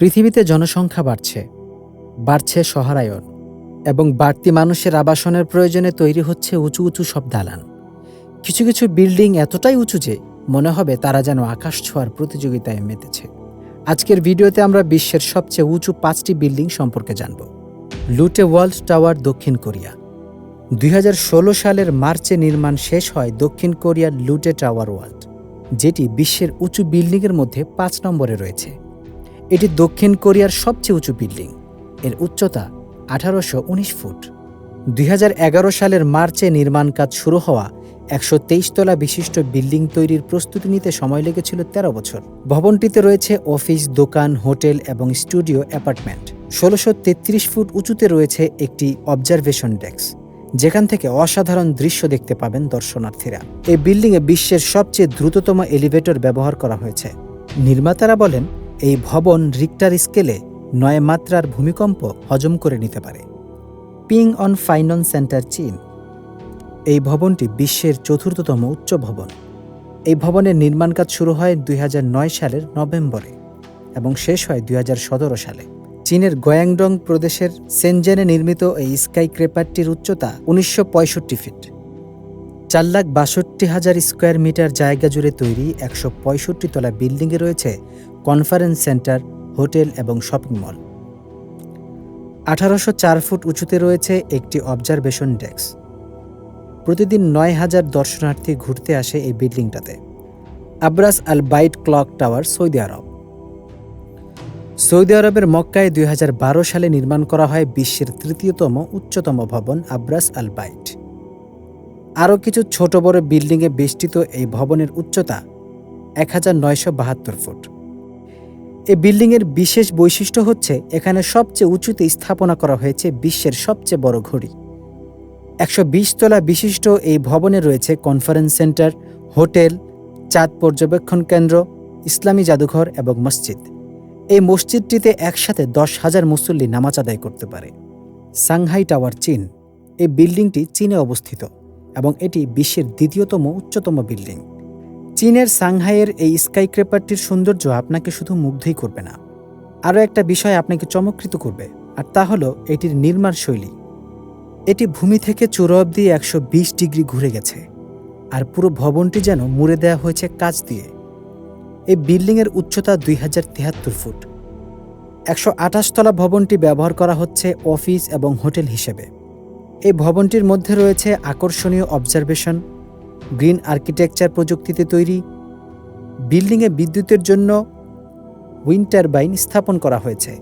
পৃথিবীতে জনসংখ্যা বাড়ছে বাড়ছে শহরায়ন এবং বাড়তি মানুষের আবাসনের প্রয়োজনে তৈরি হচ্ছে উঁচু উঁচু সব দালান। কিছু কিছু বিল্ডিং এতটাই উঁচু যে মনে হবে তারা যেন আকাশ ছোঁয়ার প্রতিযোগিতায় মেতেছে। আজকের ভিডিওতে আমরা বিশ্বের সবচেয়ে উঁচু পাঁচটি বিল্ডিং সম্পর্কে জানব। লুটে ওয়ার্ল্ড টাওয়ার দক্ষিণ কোরিয়া। দুই হাজার ষোলো সালের মার্চে নির্মাণ শেষ হয় দক্ষিণ কোরিয়ার লুটে টাওয়ার ওয়ার্ল্ড, যেটি বিশ্বের উঁচু বিল্ডিংয়ের মধ্যে পাঁচ নম্বরে রয়েছে। এটি দক্ষিণ কোরিয়ার সবচেয়ে উঁচু বিল্ডিং। এর উচ্চতা আঠারোশো উনিশ ফুট। দুই হাজার এগারো সালের মার্চে নির্মাণ কাজ শুরু হওয়া একশো তেইশ তলা বিশিষ্ট বিল্ডিং তৈরির প্রস্তুতি নিতে সময় লেগেছিল ১৩ বছর। ভবনটিতে রয়েছে অফিস, দোকান, হোটেল এবং স্টুডিও অ্যাপার্টমেন্ট। ষোলোশো ফুট উঁচুতে রয়েছে একটি অবজারভেশন ডেস্ক, যেখান থেকে অসাধারণ দৃশ্য দেখতে পাবেন দর্শনার্থীরা। এই বিল্ডিংয়ে বিশ্বের সবচেয়ে দ্রুততম এলিভেটর ব্যবহার করা হয়েছে। নির্মাতারা বলেন এই ভবন রিক্টার স্কেলে নয় মাত্রার ভূমিকম্প হজম করে নিতে পারে। পিং অন ফাইনন সেন্টার চীন। এই ভবনটি বিশ্বের চতুর্থতম উচ্চ ভবন। এই ভবনের নির্মাণ কাজ শুরু হয় দুই হাজার নয় সালের নভেম্বরে এবং শেষ হয় দুই হাজার সতেরো সালে। চীনের গয়াংডং প্রদেশের সেনজেনে নির্মিত এই স্কাই ক্রেপারটির উচ্চতা উনিশশো পঁয়ষট্টি ফিট। চার লাখ বাষট্টি হাজার স্কোয়ার মিটার জায়গা জুড়ে তৈরি একশো পঁয়ষট্টি তলা বিল্ডিংয়ে রয়েছে কনফারেন্স সেন্টার, হোটেল এবং শপিং মল। আঠারোশো চার ফুট উঁচুতে রয়েছে একটি অবজারভেশন ডেস্ক। প্রতিদিন নয় হাজার দর্শনার্থী ঘুরতে আসে এই বিল্ডিংটাতে। Abraj Al Bait clock tower Saudi Arab. Saudi আরবের মক্কায় দুই হাজার বারো সালে নির্মাণ করা হয় বিশ্বের তৃতীয়তম উচ্চতম ভবন আব্রাস আল বাইট। আরও কিছু ছোট বড় বিল্ডিংয়ে বেষ্টিত এই ভবনের উচ্চতা এক হাজার নয়শো বাহাত্তর ফুট। এই বিল্ডিংয়ের বিশেষ বৈশিষ্ট্য হচ্ছে এখানে সবচেয়ে উঁচুতে স্থাপনা করা হয়েছে বিশ্বের সবচেয়ে বড় ঘড়ি। একশো বিশ তলা বিশিষ্ট এই ভবনে রয়েছে কনফারেন্স সেন্টার, হোটেল, চাঁদ পর্যবেক্ষণ কেন্দ্র, ইসলামী জাদুঘর এবং মসজিদ। এই মসজিদটিতে একসাথে দশ হাজার মুসল্লি নামাজ আদায় করতে পারে। সাংহাই টাওয়ার চীন। এই বিল্ডিংটি চীনে অবস্থিত। এবং এটি বিশ্বের দ্বিতীয়তম উচ্চতম বিল্ডিং। চীনের সাংহাইয়ের এই স্কাই ক্রেপারটির সৌন্দর্য আপনাকে শুধু মুগ্ধই করবে না। আরও একটা বিষয় আপনাকে চমকৃত করবে, আর তা হলো এটির নির্মাণ শৈলী। এটি ভূমি থেকে চূড়া অব্দি একশো বিশ ডিগ্রি ঘুরে গেছে, আর পুরো ভবনটি যেন মুড়ে দেওয়া হয়েছে কাচ দিয়ে। এই বিল্ডিংয়ের উচ্চতা দুই হাজার তিয়াত্তর ফুট। একশো আঠাশ তলা ভবনটি ব্যবহার করা হচ্ছে অফিস এবং হোটেল হিসেবে। এই ভবনটির মধ্যে রয়েছে আকর্ষণীয় অবজারভেশন গ্রিন আর্কিটেকচার প্রযুক্তিতে তৈরি বিল্ডিংয়ে বিদ্যুতের জন্য উইন্ড টারবাইন স্থাপন করা হয়েছে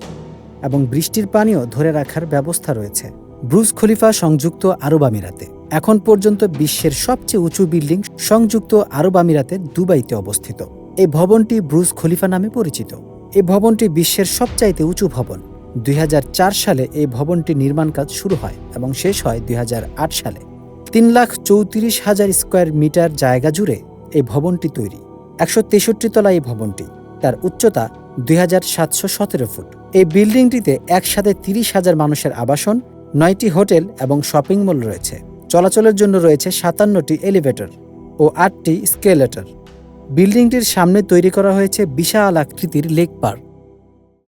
এবং বৃষ্টির পানিও ধরে রাখার ব্যবস্থা রয়েছে। ব্রুজ খলিফা সংযুক্ত আরব আমিরাতে। এখন পর্যন্ত বিশ্বের সবচেয়ে উঁচু বিল্ডিং সংযুক্ত আরব আমিরাতে দুবাইতে অবস্থিত। এই ভবনটি ব্রুজ খলিফা নামে পরিচিত। এই ভবনটি বিশ্বের সবচাইতে উঁচু ভবন। দুই হাজার চার সালে এই ভবনটি নির্মাণ কাজ শুরু হয় এবং শেষ হয় দুই হাজার আট সালে। তিন লাখ চৌত্রিশ হাজার স্কোয়ার মিটার জায়গা জুড়ে এই ভবনটি তৈরি। একশো তেষট্টি তলা এই ভবনটি। তার উচ্চতা দুই হাজার সাতশো সতেরো ফুট। এই বিল্ডিংটিতে একসাথে তিরিশ হাজার মানুষের আবাসন, নয়টি হোটেল এবং শপিং মল রয়েছে। চলাচলের জন্য রয়েছে সাতান্নটি এলিভেটর ও আটটি স্কেলেটর। বিল্ডিংটির সামনে তৈরি করা হয়েছে বিশাল আকৃতির লেক পার্ক।